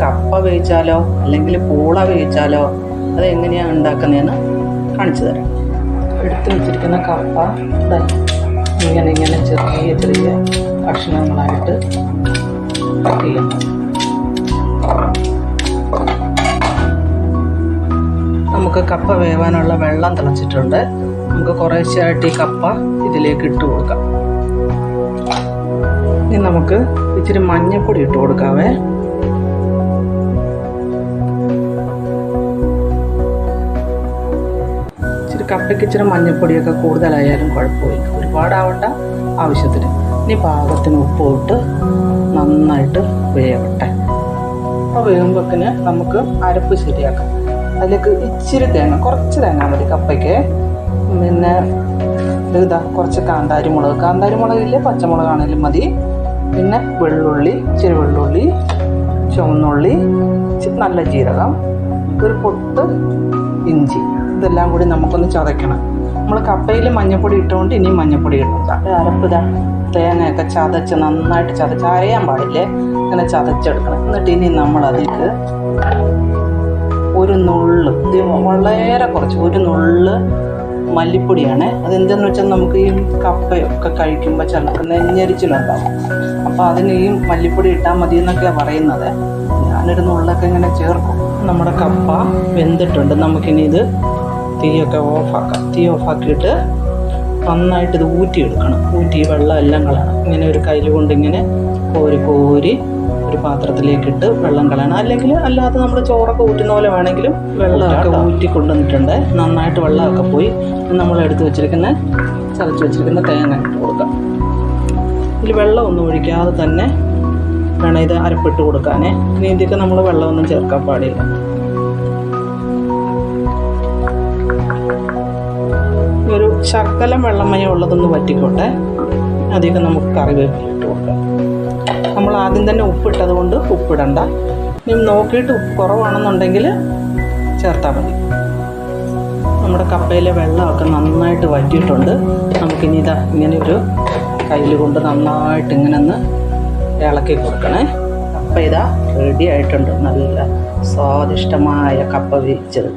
കപ്പ വേവിച്ചാലോ അല്ലെങ്കിൽ പൂള വേവിച്ചാലോ അത് എങ്ങനെയാണ് ഉണ്ടാക്കുന്നതെന്ന് കാണിച്ചു തരാം. എടുത്തു വെച്ചിരിക്കുന്ന കപ്പ ഇങ്ങനെ ഇങ്ങനെ ചെറിയ ചെറിയ കഷ്ണങ്ങളായിട്ട് കട്ട് ചെയ്യണം നമുക്ക് കപ്പ വേവാനുള്ള വെള്ളം തിളച്ചിട്ടുണ്ട്. നമുക്ക് കുറേശ്ശായിട്ട് ഈ കപ്പ ഇതിലേക്ക് ഇട്ട് കൊടുക്കാം. ഇനി നമുക്ക് ഇച്ചിരി മഞ്ഞൾപ്പൊടി ഇട്ട് കൊടുക്കാവേ. ഇച്ചിരി കപ്പയ്ക്ക് ഇച്ചിരി മഞ്ഞൾപ്പൊടിയൊക്കെ കൂടുതലായാലും കുഴപ്പമില്ല. ഒരുപാടാവണ്ട ആവശ്യത്തിന്. ഇനി പാകത്തിന് ഉപ്പ് ഇട്ട് നന്നായിട്ട് വേവട്ടെ. അപ്പോൾ വേകുമ്പോക്കിന് നമുക്ക് അരപ്പ് ശരിയാക്കാം. അതിലേക്ക് ഇച്ചിരി തേങ്ങ കുറച്ച് തേങ്ങ മതി കപ്പയ്ക്ക്. പിന്നെ ഇതാ കുറച്ച് കാന്താരി മുളക് കാന്താരി മുളകില്ലേ പച്ചമുളകാണെങ്കിലും മതി. പിന്നെ വെള്ളുള്ളി ഇച്ചിരി വെള്ളുള്ളി ചുവന്നുള്ളി നല്ല ജീരകം ഒരു പൊട്ട് ഇഞ്ചി. ഇതെല്ലാം കൂടി നമുക്കൊന്ന് ചതയ്ക്കണം. നമ്മൾ കപ്പയിൽ മഞ്ഞപ്പൊടി ഇട്ടുകൊണ്ട് ഇനിയും മഞ്ഞപ്പൊടി ഇടണ്ട അരപ്പ് ഇതാ. തേങ്ങയൊക്കെ ചതച്ച് നന്നായിട്ട് ചതച്ച് അരയാൻ പാടില്ലേ? ഇങ്ങനെ ചതച്ചെടുക്കണം. എന്നിട്ട് ഇനി നമ്മൾ അതിലേക്ക് ഒരു നുള്ള് വളരെ കുറച്ച് ഒരു നുള്ള് മല്ലിപ്പൊടിയാണ്. അതെന്താണെന്ന് വെച്ചാൽ നമുക്ക് ഈ കപ്പയൊക്കെ കഴിക്കുമ്പോൾ ചിലപ്പോൾ നെഞ്ഞരിച്ചിലുണ്ടാവും. അപ്പോൾ അതിന് ഈ മല്ലിപ്പൊടി ഇട്ടാൽ മതി എന്നൊക്കെയാണ് പറയുന്നത്. ഞാനിടുന്ന ഉള്ളൊക്കെ ഇങ്ങനെ ചേർക്കും. നമ്മുടെ കപ്പ വെന്തിട്ടുണ്ട്. നമുക്കിനി ഇത് തീയൊക്കെ ഓഫാക്കാം. തീ ഓഫാക്കിയിട്ട് നന്നായിട്ട് ഇത് ഊറ്റിയെടുക്കണം. ഊറ്റി വെള്ളം എല്ലാം കളയണം. ഇങ്ങനെ ഒരു കയ്യിൽ കൊണ്ട് ഇങ്ങനെ കോരി കോരി ഒരു പാത്രത്തിലേക്കിട്ട് വെള്ളം കളയണം. അല്ലെങ്കിൽ അല്ലാതെ നമ്മൾ ചോറൊക്കെ ഊറ്റുന്ന പോലെ വേണമെങ്കിലും വെള്ളമൊക്കെ ഊറ്റി കൊണ്ടുവന്നിട്ടുണ്ട് നന്നായിട്ട് വെള്ളമൊക്കെ പോയി. നമ്മൾ എടുത്ത് വെച്ചിരിക്കുന്ന ചതച്ച് വെച്ചിരിക്കുന്ന തേങ്ങ ഇട്ട് കൊടുക്കാം. ഇതിൽ വെള്ളമൊന്നും ഒഴിക്കാതെ തന്നെ വേണം ഇത് അരപ്പിട്ട് കൊടുക്കാനേ. ഇനി ഇതിലേക്ക് നമ്മൾ വെള്ളമൊന്നും ചേർക്കാൻ പാടില്ല. ഒരു ശർക്കലം വെള്ളമയം ഉള്ളതൊന്ന് വറ്റിക്കോട്ടെ. അധികം നമുക്ക് കറിവേപ്പില ഇട്ട് കൊടുക്കാം. നമ്മൾ ആദ്യം തന്നെ ഉപ്പിട്ടത് കൊണ്ട് ഉപ്പിടണ്ട. ഇനി നോക്കിയിട്ട് ഉപ്പ് കുറവാണെന്നുണ്ടെങ്കിൽ ചേർത്താൽ മതി. നമ്മുടെ കപ്പയിലെ വെള്ളമൊക്കെ നന്നായിട്ട് വറ്റിയിട്ടുണ്ട്. നമുക്കിനി ഇതാ ഇങ്ങനെ ഒരു കയ്യിൽ കൊണ്ട് നന്നായിട്ട് ഇങ്ങനെ ഒന്ന് ഇളക്കി കൊടുക്കണേ. കപ്പ ഇതാ റെഡി ആയിട്ടുണ്ട്. നല്ല സ്വാദിഷ്ടമായ കപ്പ വേവിച്ചത്